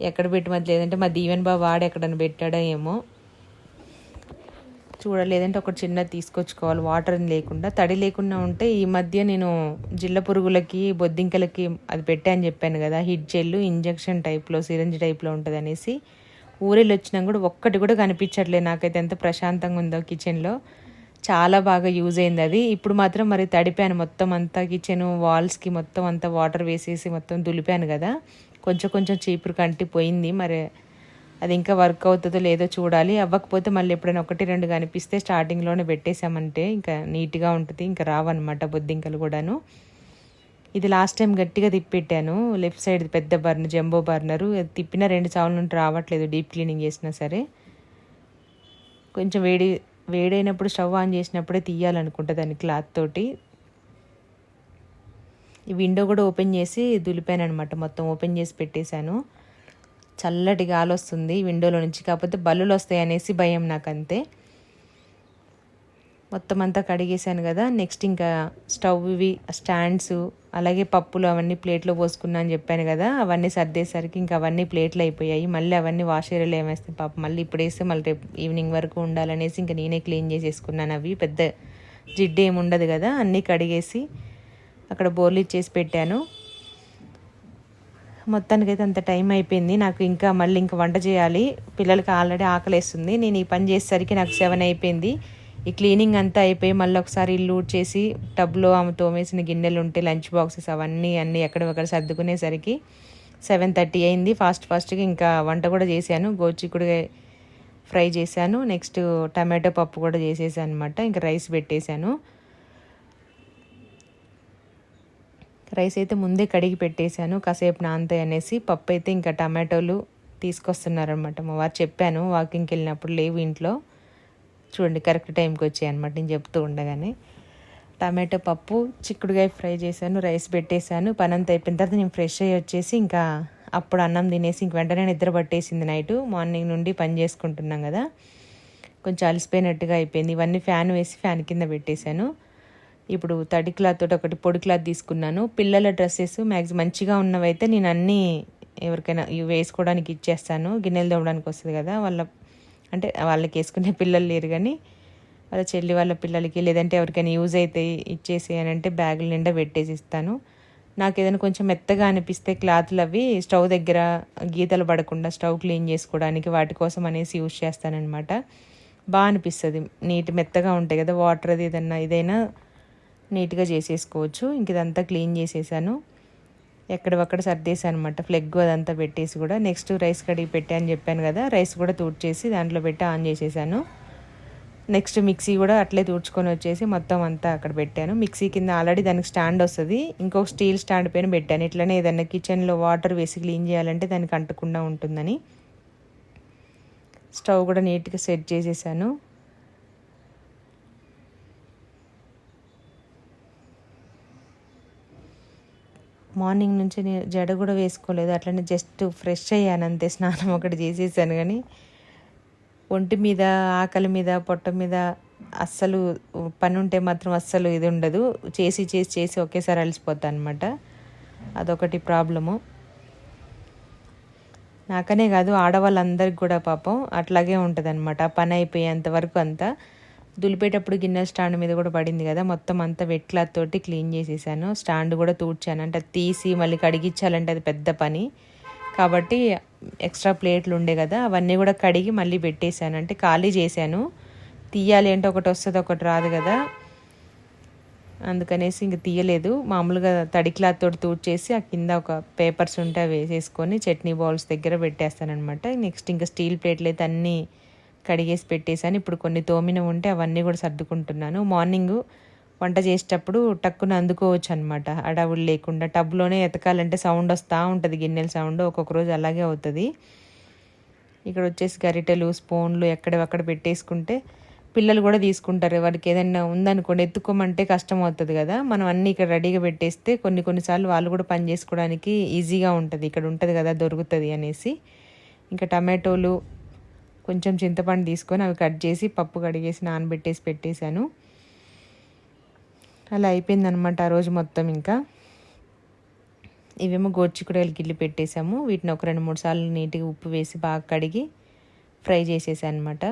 S1: ఎక్కడ పెట్టి లేదంటే మా దీవెన్ బాబు వాడు ఎక్కడన్నా పెట్టాడో ఏమో. చూడలేదంటే ఒకటి చిన్నది తీసుకొచ్చుకోవాలి. వాటర్ లేకుండా. తడి లేకుండా ఉంటే ఈ మధ్య నేను జిల్ల పురుగులకి బొద్దింకలకి అది పెట్టాను చెప్పాను కదా. హిట్ జెల్ ఇంజక్షన్ టైప్లో సిరంజ్ టైప్లో ఉంటుంది అనేసి. ఊరెళ్ళి వచ్చినా కూడా ఒక్కటి కూడా కనిపించట్లేదు. నాకైతే ఎంత ప్రశాంతంగా ఉందో కిచెన్లో చాలా బాగా యూజ్ అయింది అది. ఇప్పుడు మాత్రం మరి తడిపాను. మొత్తం అంతా కిచెన్ వాల్స్కి మొత్తం అంతా వాటర్ వేసేసి మొత్తం దులిపాను కదా. కొంచెం కొంచెం చీపురు కంటి పోయింది మరి అది ఇంకా వర్క్ అవుతుందో లేదో చూడాలి. అవ్వకపోతే మళ్ళీ ఎప్పుడైనా ఒకటి రెండు కనిపిస్తే స్టార్టింగ్లోనే పెట్టేశామంటే ఇంకా నీట్గా ఉంటుంది. ఇంకా రావన్నమాట బొద్దింకలు కూడాను. ఇది లాస్ట్ టైం గట్టిగా తిప్పెట్టాను. లెఫ్ట్ సైడ్ పెద్ద బర్నర్ జంబో బర్నరు తిప్పిన రెండు చావుల నుండి రావట్లేదు డీప్ క్లీనింగ్ చేసినా సరే. కొంచెం వేడి వేడైనప్పుడు స్టవ్ ఆన్ చేసినప్పుడే తీయాలనుకుంటా దాన్ని క్లాత్ తోటి. ఈ విండో కూడా ఓపెన్ చేసి దులిపాను అనమాట మొత్తం ఓపెన్ చేసి పెట్టేశాను. చల్లటి గాలి వస్తుంది విండోలో నుంచి. కాకపోతే బల్లులు వస్తాయి అనేసి భయం నాకు అంతే మొత్తం అంతా కడిగేసాను కదా నెక్స్ట్ ఇంకా స్టవ్ ఇవి స్టాండ్స్ అలాగే పప్పులు అవన్నీ ప్లేట్లో పోసుకున్నా అని చెప్పాను కదా అవన్నీ సర్దేసరికి ఇంకా అవన్నీ ప్లేట్లు అయిపోయాయి. మళ్ళీ అవన్నీ వాష్ ఏరియాలో ఏమేస్తాయి పాప మళ్ళీ ఇప్పుడు వేస్తే మళ్ళీ రేపు ఈవినింగ్ వరకు ఉండాలనేసి ఇంకా నేనే క్లీన్ చేసేసుకున్నాను అవి. పెద్ద జిడ్డు ఏమి ఉండదు కదా అన్నీ కడిగేసి అక్కడ బోర్లు ఇచ్చేసి పెట్టాను. మొత్తానికైతే అంత టైం అయిపోయింది. నాకు ఇంకా మళ్ళీ ఇంకా వంట చేయాలి. పిల్లలకి ఆల్రెడీ ఆకలేస్తుంది. నేను ఈ పని చేసేసరికి నాకు సెవెన్ అయిపోయింది. ఈ క్లీనింగ్ అంతా అయిపోయి మళ్ళీ ఒకసారి ఇల్లు చేసి టబ్లో ఆమె తోమేసిన గిన్నెలు ఉంటే లంచ్ బాక్సెస్ అవన్నీ అన్నీ ఎక్కడొక్కడ సర్దుకునేసరికి సెవెన్ థర్టీ అయింది. ఫాస్ట్ ఫాస్ట్గా ఇంకా వంట కూడా చేశాను. గోచిక్కుడుగా ఫ్రై చేశాను. నెక్స్ట్ టమాటో పప్పు కూడా చేసేసాను అనమాట ఇంకా రైస్ పెట్టేశాను. రైస్ అయితే ముందే కడిగి పెట్టేశాను. కాసేపు నాంతాయి అనేసి పప్పు అయితే ఇంకా టమాటోలు తీసుకొస్తున్నారనమాట మా వారు చెప్పాను వాకింగ్కి వెళ్ళినప్పుడు లేవు ఇంట్లో. చూడండి కరెక్ట్ టైంకి వచ్చాయి అనమాట నేను చెప్తూ ఉండగానే టమాటో పప్పు చిక్కుడుగాయ ఫ్రై చేశాను రైస్ పెట్టేశాను. పని అంతా అయిపోయిన తర్వాత నేను ఫ్రెష్ అయ్యి వచ్చేసి ఇంకా అప్పుడు అన్నం తినేసి ఇంక వెంటనే నిద్ర పట్టేసింది నైట్. మార్నింగ్ నుండి పని చేసుకుంటున్నాం కదా. కొంచెం అలసిపోయినట్టుగా అయిపోయింది. ఇవన్నీ ఫ్యాన్ వేసి ఫ్యాన్ కింద పెట్టేశాను. ఇప్పుడు తడి క్లాత్ తోటి ఒకటి పొడి క్లాత్ తీసుకున్నాను. పిల్లల డ్రెస్సెస్ మ్యాక్సిమం మంచిగా ఉన్నవైతే నేను అన్నీ ఎవరికైనా వేసుకోవడానికి ఇచ్చేస్తాను. గిన్నెలు తోమడానికి వస్తుంది కదా వాళ్ళ అంటే వాళ్ళకి వేసుకునే పిల్లలు లేరు కానీ వాళ్ళ చెల్లి వాళ్ళ పిల్లలకి లేదంటే ఎవరికైనా యూజ్ అయితే ఇచ్చేసి అని అంటే బ్యాగుల నిండా పెట్టేసి ఇస్తాను. నాకు ఏదైనా కొంచెం మెత్తగా అనిపిస్తే క్లాత్లు అవి స్టవ్ దగ్గర గీతలు పడకుండా స్టవ్ క్లీన్ చేసుకోవడానికి వాటి కోసం అనేసి యూజ్ చేస్తానన్నమాట. బాగా అనిపిస్తుంది. నీట్ మెత్తగా ఉంటాయి కదా వాటర్ అది ఏదన్నా ఇదైనా నీట్గా చేసేసుకోవచ్చు. ఇంక ఇదంతా క్లీన్ చేసేసాను. ఎక్కడవక్కడ సర్దేశాను అనమాట ఫ్లెగ్ అదంతా పెట్టేసి కూడా. నెక్స్ట్ రైస్ కడిగి పెట్టా అని చెప్పాను కదా రైస్ కూడా తూడ్చేసి దాంట్లో పెట్టి ఆన్ చేసేసాను. నెక్స్ట్ మిక్సీ కూడా అట్లే తూడ్చుకొని వచ్చేసి మొత్తం అంతా అక్కడ పెట్టాను. మిక్సీ కింద ఆల్రెడీ దానికి స్టాండ్ వస్తుంది. ఇంకొక స్టీల్ స్టాండ్ పైన పెట్టాను. ఇట్లనే ఏదన్నా కిచెన్లో వాటర్ వేసి క్లీన్ చేయాలంటే దానికి అంటకుండా ఉంటుందని. స్టవ్ కూడా నీట్గా సెట్ చేసేసాను. మార్నింగ్ నుంచి నేను జడ కూడా వేసుకోలేదు. అట్లనే జస్ట్ ఫ్రెష్ అయ్యాను అంతే. స్నానం ఒకటి చేసేసాను కానీ ఒంటి మీద ఆకలి మీద పొట్ట మీద అస్సలు పని ఉంటే మాత్రం అస్సలు ఇది ఉండదు. చేసి చేసి చేసి ఒకేసారి అలసిపోతాను అనమాట అదొకటి ప్రాబ్లము. నాకనే కాదు ఆడవాళ్ళందరికి కూడా పాపం అట్లాగే ఉంటుంది అనమాట పని అయిపోయేంత వరకు అంతా. దులిపేటప్పుడు గిన్నె స్టాండ్ మీద కూడా పడింది కదా మొత్తం అంతా వెట్ క్లాత్ తోటి క్లీన్ చేసేసాను. స్టాండ్ కూడా తూడ్చాను. అంటే అది తీసి మళ్ళీ కడిగించాలంటే అది పెద్ద పని. కాబట్టి ఎక్స్ట్రా ప్లేట్లు ఉండే కదా అవన్నీ కూడా కడిగి మళ్ళీ పెట్టేశాను. అంటే ఖాళీ చేశాను. తీయాలి అంటే ఒకటి వస్తుంది ఒకటి రాదు కదా. అందుకనేసి ఇంక తీయలేదు. మామూలుగా తడి క్లాత్ తోటి తూడ్చేసి ఆ కింద ఒక పేపర్స్ ఉంటే అవి వేసేసుకొని చట్నీ బౌల్స్ దగ్గర పెట్టేస్తానమాట నెక్స్ట్ ఇంకా స్టీల్ ప్లేట్లు అయితే అన్నీ కడిగేసి పెట్టేశాను. ఇప్పుడు కొన్ని తోమిన ఉంటే అవన్నీ కూడా సర్దుకుంటున్నాను. మార్నింగ్ వంట చేసేటప్పుడు టక్కున అందుకోవచ్చు అనమాట అడవులు లేకుండా టబ్లోనే ఎతకాలంటే సౌండ్ వస్తూ ఉంటుంది గిన్నెల సౌండ్ ఒక్కొక్క రోజు అలాగే అవుతుంది. ఇక్కడ వచ్చేసి గరిటెలు స్పూన్లు ఎక్కడెక్కడ పెట్టేసుకుంటే పిల్లలు కూడా తీసుకుంటారు. వారికి ఏదైనా ఉందనుకోండి ఎత్తుకోమంటే కష్టం అవుతుంది కదా. మనం అన్నీ ఇక్కడ రెడీగా పెట్టేస్తే కొన్ని కొన్నిసార్లు వాళ్ళు కూడా పని చేసుకోవడానికి ఈజీగా ఉంటుంది. ఇక్కడ ఉంటుంది కదా దొరుకుతుంది అనేసి. ఇంకా టమాటోలు కొంచెం చింతపండు తీసుకొని అవి కట్ చేసి పప్పు కడిగేసి నానబెట్టేసి పెట్టేశాను. అలా అయిపోయిందనమాట ఆ రోజు మొత్తం ఇంకా. ఇవేమో గోర్చికుడాయలు గిల్లి పెట్టేశాము. వీటిని ఒక రెండు మూడు సార్లు నీట్గా ఉప్పు వేసి బాగా కడిగి ఫ్రై చేసేసాను అనమాట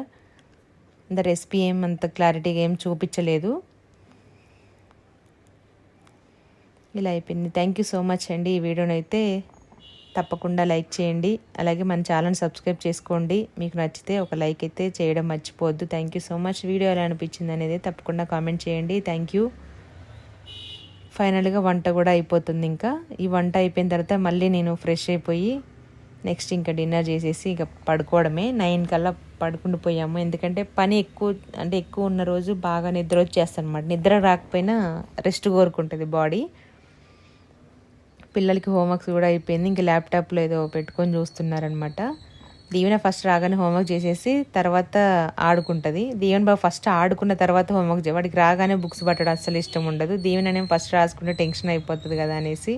S1: అంత రెసిపీ ఏం అంత క్లారిటీగా ఏం చూపించలేదు. ఇలా అయిపోయింది. థ్యాంక్ యూ సో మచ్ అండి. ఈ వీడియోనైతే తప్పకుండా లైక్ చేయండి. అలాగే మన ఛానల్ సబ్స్క్రైబ్ చేసుకోండి. మీకు నచ్చితే ఒక లైక్ అయితే చేయడం మర్చిపోవద్దు. Thank you so much video ఎలా అనిపించింది అనేది తప్పకుండా కామెంట్ చేయండి. థ్యాంక్ యూ ఫైనల్గా వంట కూడా అయిపోతుంది ఇంకా. ఈ వంట అయిపోయిన తర్వాత మళ్ళీ నేను ఫ్రెష్ అయిపోయి నెక్స్ట్ ఇంకా డిన్నర్ చేసేసి ఇక పడుకోవడమే. నైన్ కల్లా పడుకుంటూ పోయాము. ఎందుకంటే పని ఎక్కువ అంటే ఎక్కువ ఉన్న రోజు బాగా నిద్ర వచ్చేస్తాను అనమాట నిద్ర రాకపోయినా రెస్ట్ కోరుకుంటుంది బాడీ పిల్లలకి హోంవర్క్స్ కూడా అయిపోయింది. ఇంక ల్యాప్టాప్లో ఏదో పెట్టుకొని చూస్తున్నారనమాట. దీవెన ఫస్ట్ రాగానే హోంవర్క్ చేసేసి తర్వాత ఆడుకుంటుంది. దీవెన బాబు ఫస్ట్ ఆడుకున్న తర్వాత హోంవర్క్ వాడికి రాగానే బుక్స్ పట్టడం అస్సలు ఇష్టం ఉండదు. దీవెన ఫస్ట్ రాసుకుంటే టెన్షన్ అయిపోతుంది కదా అనేసి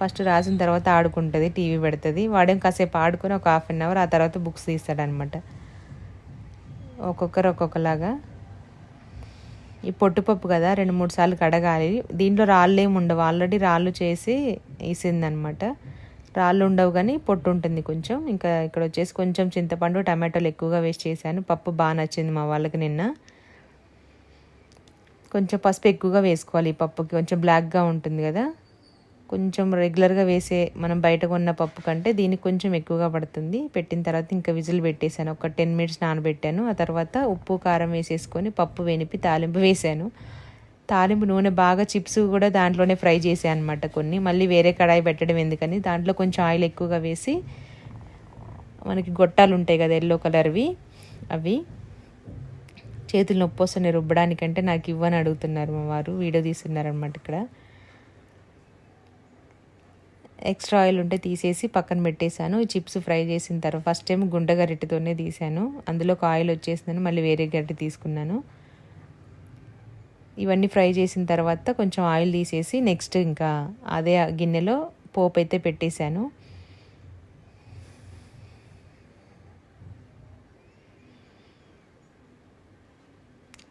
S1: ఫస్ట్ రాసిన తర్వాత ఆడుకుంటుంది టీవీ పెడుతుంది. వాడేం కాసేపు ఆడుకుని ఒక హాఫ్ అన్ అవర్ ఆ తర్వాత బుక్స్ తీస్తాడనమాట. ఒక్కొక్కరు ఒక్కొక్కలాగా. ఈ పొట్టుపప్పు కదా రెండు మూడు సార్లు కడగాలి. దీంట్లో రాళ్ళు ఏమి ఉండవు. ఆల్రెడీ రాళ్ళు చేసి వేసిందనమాట. రాళ్ళు ఉండవు కానీ పొట్టు ఉంటుంది కొంచెం. ఇంకా ఇక్కడ వచ్చేసి కొంచెం చింతపండు టమాటోలు ఎక్కువగా వేస్ట్ చేశాను. పప్పు బాగా నచ్చింది మా వాళ్ళకి నిన్న. కొంచెం పసుపు ఎక్కువగా వేసుకోవాలి ఈ పప్పుకి. కొంచెం బ్లాక్గా ఉంటుంది కదా. కొంచెం రెగ్యులర్గా వేసే మనం బయట కొన్న పప్పు కంటే దీనికి కొంచెం ఎక్కువగా పడుతుంది. పెట్టిన తర్వాత ఇంకా విజిల్ పెట్టేశాను. ఒక టెన్ మినిట్స్ నానబెట్టాను. ఆ తర్వాత ఉప్పు కారం వేసేసుకొని పప్పు వెనిపి తాలింపు వేసాను. తాలింపు నూనె బాగా చిప్స్ కూడా దాంట్లోనే ఫ్రై చేసాను అనమాట కొన్ని. మళ్ళీ వేరే కడాయి పెట్టడం ఎందుకని దాంట్లో కొంచెం ఆయిల్ ఎక్కువగా వేసి మనకి గొట్టాలు ఉంటాయి కదా ఎల్లో కలర్వి అవి చేతులు నొప్పి వస్తున్నాయి రుబ్బడానికంటే నాకు ఇవ్వని అడుగుతున్నారు మా వారు. వీడియో తీస్తున్నారనమాట ఇక్కడ. ఎక్స్ట్రా ఆయిల్ ఉంటే తీసేసి పక్కన పెట్టేశాను. చిప్స్ ఫ్రై చేసిన తర్వాత ఫస్ట్ టైం గుండె గరిటెతోనే తీసాను అందులో ఒక ఆయిల్ వచ్చేసిందని మళ్ళీ వేరే గరిటె తీసుకున్నాను. ఇవన్నీ ఫ్రై చేసిన తర్వాత కొంచెం ఆయిల్ తీసేసి నెక్స్ట్ ఇంకా అదే గిన్నెలో పోపు అయితే పెట్టేశాను.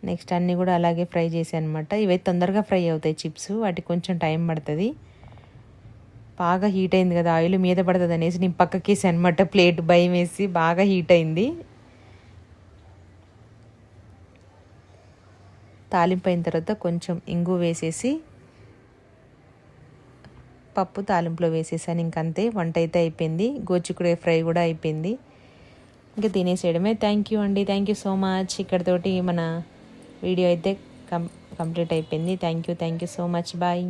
S1: నెక్స్ట్ అన్నీ కూడా అలాగే ఫ్రై చేశాను అనమాట ఇవైతే తొందరగా ఫ్రై అవుతాయి చిప్స్. వాటికి కొంచెం టైం పడుతుంది. బాగా హీట్ అయింది కదా ఆయిల్ మీద పడుతుంది అనేసి నేను పక్కకేసి అనమాట ప్లేట్ భయం వేసి బాగా హీట్ అయింది. తాలింపు అయిన తర్వాత కొంచెం ఇంగు వేసేసి పప్పు తాలింపులో వేసేసాను. ఇంకంతే వంట అయితే అయిపోయింది. గోచికుడే ఫ్రై కూడా అయిపోయింది. ఇంకా తినేసేయడమే. థ్యాంక్ యూ అండి. థ్యాంక్ యూ సో మచ్ ఇక్కడతోటి మన వీడియో అయితే కం కంప్లీట్ అయిపోయింది. Thank you thank you so much bye